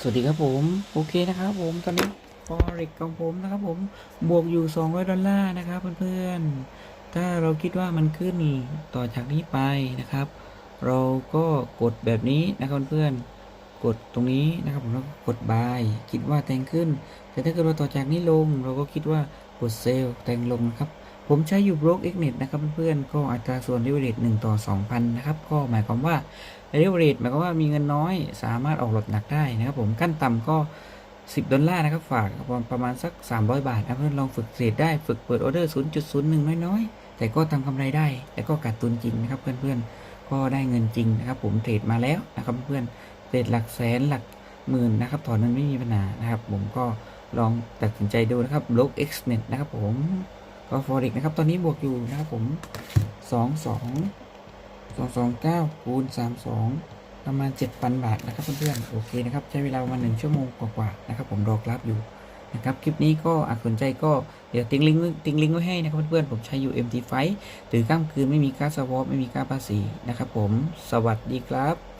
สวัสดีครับผม โอเคนะครับผมตอนนี้ฟอเร็กของผมนะครับผมบวกอยู่ 200 ดอลลาร์นะครับเพื่อนๆ ถ้าเราคิดว่ามันขึ้นต่อจากนี้ไปนะครับ เราก็กดแบบนี้นะครับเพื่อนๆกดตรงนี้นะครับผมแล้วก็กด buy คิดว่าแทงขึ้น แต่ถ้าเกิดว่าต่อจากนี้ลง เราก็คิดว่ากดเซลล์แทงลงนะครับ ผมใช้อยู่ Broke Xnet นะครับเพื่อนๆ ก็อัตราส่วน leverage 1ต่อ 2,000 นะครับ ก็หมายความว่า leverage หมายความว่ามีเงินน้อย สามารถออกหลดหนักได้นะครับผมขั้นต่ำก็ 10 ดอลลาร์นะครับ ฝากประมาณสัก 300 บาทนะเพื่อนลองฝึกเทรดได้ฝึกเปิดออเดอร์ 0.01 น้อยๆ แต่ก็ทำกำไรได้ แต่ก็ขาดทุนจริงนะครับเพื่อนๆ ก็ได้เงินจริงนะครับผมเทรดมาแล้วนะครับเพื่อนเทรดหลักแสนหลักหมื่นนะครับถอนเงินไม่มีปัญหานะครับผมก็ลองตัดสินใจดูนะครับ Block Xnet นะครับผม ก็ Forex นะครับ ตอนนี้บวกอยู่นะครับผม2 2 2 2 9คูณ32ประมาณ7,000บาทนะครับเพื่อนๆ โอเคนะครับ ใช้เวลาประมาณ1ชั่วโมงกว่าๆนะครับ ผมรอกราฟอยู่นะครับ คลิปนี้ก็อาจสนใจก็เดี๋ยวทิ้งลิงก์ไว้ทิ้งลิงก์ไว้ให้นะครับเพื่อนๆ ผมใช้อยู่ MT5 ถือข้ามคืนไม่มีค่าสวอปไม่มีค่าภาษีนะครับผม สวัสดีครับ